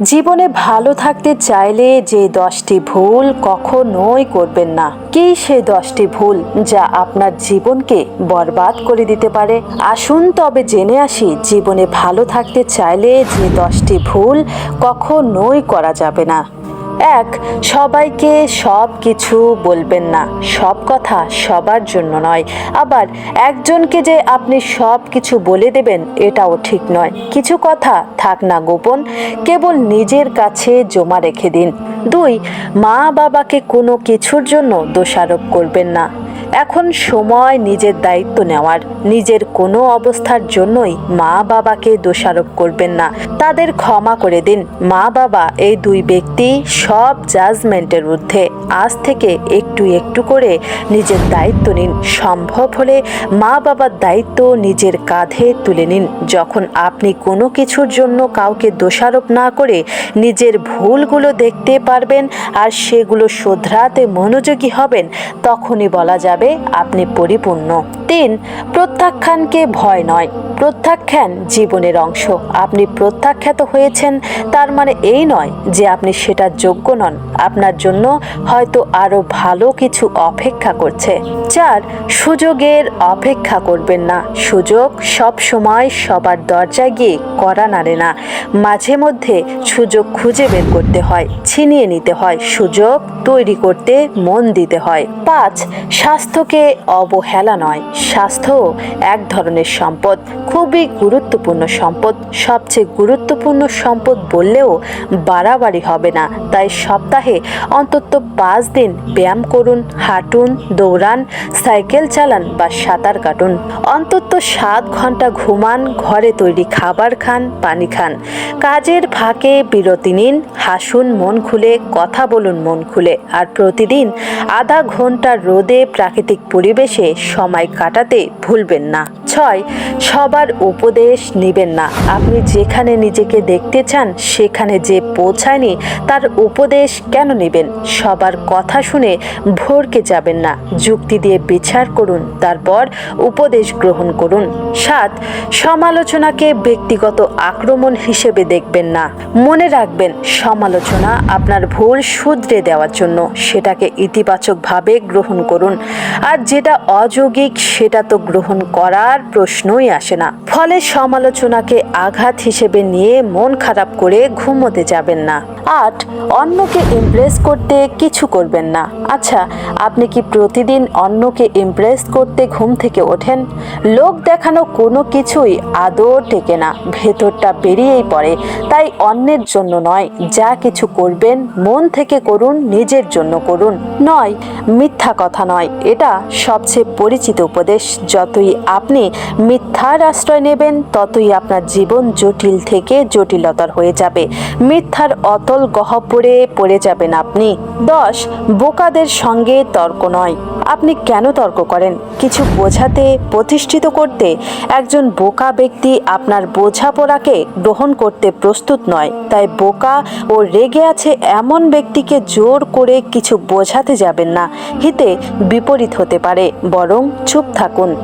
জীবনে ভালো থাকতে চাইলে যে দশটি ভুল কখনোই করবেন না। কি সেই দশটি ভুল যা আপনার জীবনকে বরবাদ করে দিতে পারে? আসুন তবে জেনে আসি, জীবনে ভালো থাকতে চাইলে যে দশটি ভুল কখনোই করা যাবে না। এক, সবাইকে সব কিছু বলবেন না। সব কথা সবার জন্য নয়। আবার একজনকে যে আপনি সব কিছু বলে দেবেন, এটাও ঠিক নয়। কিছু কথা থাক না গোপন, কেবল নিজের কাছে জমা রেখে দিন। দুই মা বাবাকে কোনো কিছুর জন্য দোষারোপ করবেন না। এখন সময় নিজের দায়িত্ব নেওয়ার। নিজের কোনো অবস্থার জন্যই মা বাবাকে দোষারোপ করবেন না। তাদের ক্ষমা করে দিন। মা বাবা এই দুই ব্যক্তি সব জাজমেন্টের ঊর্ধ্বে। আজ থেকে একটু একটু করে নিজের দায়িত্ব নিন। সম্ভব হলে মা বাবার দায়িত্ব নিজের কাঁধে তুলে নিন। যখন আপনি কোনো কিছুর জন্য কাউকে দোষারোপ না করে নিজের ভুলগুলো দেখতে পারবেন আর সেগুলো শোধরাতে মনোযোগী হবেন, তখনই বলা যাবে আপনি পরিপূর্ণ। তিন প্রত্যাখ্যানকে ভয় নয়। প্রত্যাখ্যান জীবনের অংশ। আপনি প্রত্যাখ্যাত হয়েছেন, তার মানে এই নয় যে আপনি সেটার যোগ্য নন। আপনার জন্য হয়তো আরও ভালো কিছু অপেক্ষা করছে। চার, সুযোগের অপেক্ষা করবেন না। সুযোগ সব সময় সবার দরজায় গিয়ে করা নাড়ে না। মাঝে মধ্যে সুযোগ খুঁজে বের করতে হয়, ছিনিয়ে নিতে হয়। সুযোগ তৈরি করতে মন দিতে হয়। পাঁচ, স্বাস্থ্যকে অবহেলা নয়। স্বাস্থ্য এক ধরনের সম্পদ, খুবই গুরুত্বপূর্ণ সম্পদ। সবচেয়ে গুরুত্বপূর্ণ সম্পদ বললেও বাড়াবাড়ি হবে না। তাই সপ্তাহে অন্তত পাঁচ দিন ব্যায়াম করুন, হাঁটুন, দৌড়ান, সাইকেল চালান বা সাঁতার কাটুন। অন্তত সাত ঘণ্টা ঘুমান, ঘরে তৈরি খাবার খান, পানি খান। কাজের ফাঁকে বিরতি নিন হাসুন মন খুলে, কথা বলুন মন খুলে। আর প্রতিদিন আধা ঘণ্টা রোদে প্রাকৃতিক পরিবেশে সময় কাটাতে ভুলবেন না। ছয় সবার উপদেশ নেবেন না। আপনি যেখানে নিজেকে দেখতে চান, সেখানে যে পৌঁছায়নি, তার উপদেশ কেন নেবেন? সবার কথা শুনে ভরকে যাবেন না। যুক্তি দিয়ে বিচার করুন, তারপর উপদেশ গ্রহণ করুন। সাত, সমালোচনাকে ব্যক্তিগত আক্রমণ হিসেবে দেখবেন না। মনে রাখবেন, সমালোচনা আপনার ভুল শুধরে দেওয়ার জন্য। সেটাকে ইতিবাচকভাবে গ্রহণ করুন। আর যেটা অযৌগিক, সেটা তো গ্রহণ করার প্রশ্নই আসে না। ফলে সমালোচনাকে আঘাত হিসেবে নিয়ে মন খারাপ করে ঘুমোতে যাবেন না। আট, অন্যকে ইমপ্রেস করতে কিছু করবেন না। আচ্ছা আপনি কি প্রতিদিন অন্যকে ইমপ্রেস করতে ঘুম থেকে ওঠেন? লোক দেখানো কোনো কিছুই আদৌ টেকে না। ভেতরটা বেরিয়েই পড়ে। তাই অন্যের জন্য নয়, যা কিছু করবেন, মন থেকে করুন, নিজের জন্য করুন। নয়, মিথ্যা কথা নয়। এটা সবচেয়ে পরিচিত উপদেশ। যতই আপনি মিথ্যার আশ্রয় নেবেন, ততই আপনার জীবন জটিল থেকে জটিলতর হয়ে যাবে। মিথ্যার অতল গহ্বরে পড়ে যাবেন আপনি। দশ, বোকাদের সঙ্গে তর্ক নয়। আপনি কেন তর্ক করেন? কিছু বোঝাতে, প্রতিষ্ঠিত করতে। একজন বোকা ব্যক্তি আপনার বোঝাপড়াকে গ্রহণ করতে প্রস্তুত নয়। তাই বোকা ও রেগে আছে এমন ব্যক্তিকে জোর করে কিছু বোঝাতে যাবেন না। হিতে বিপরীত হতে পারে। বরং চুপ থাকুন।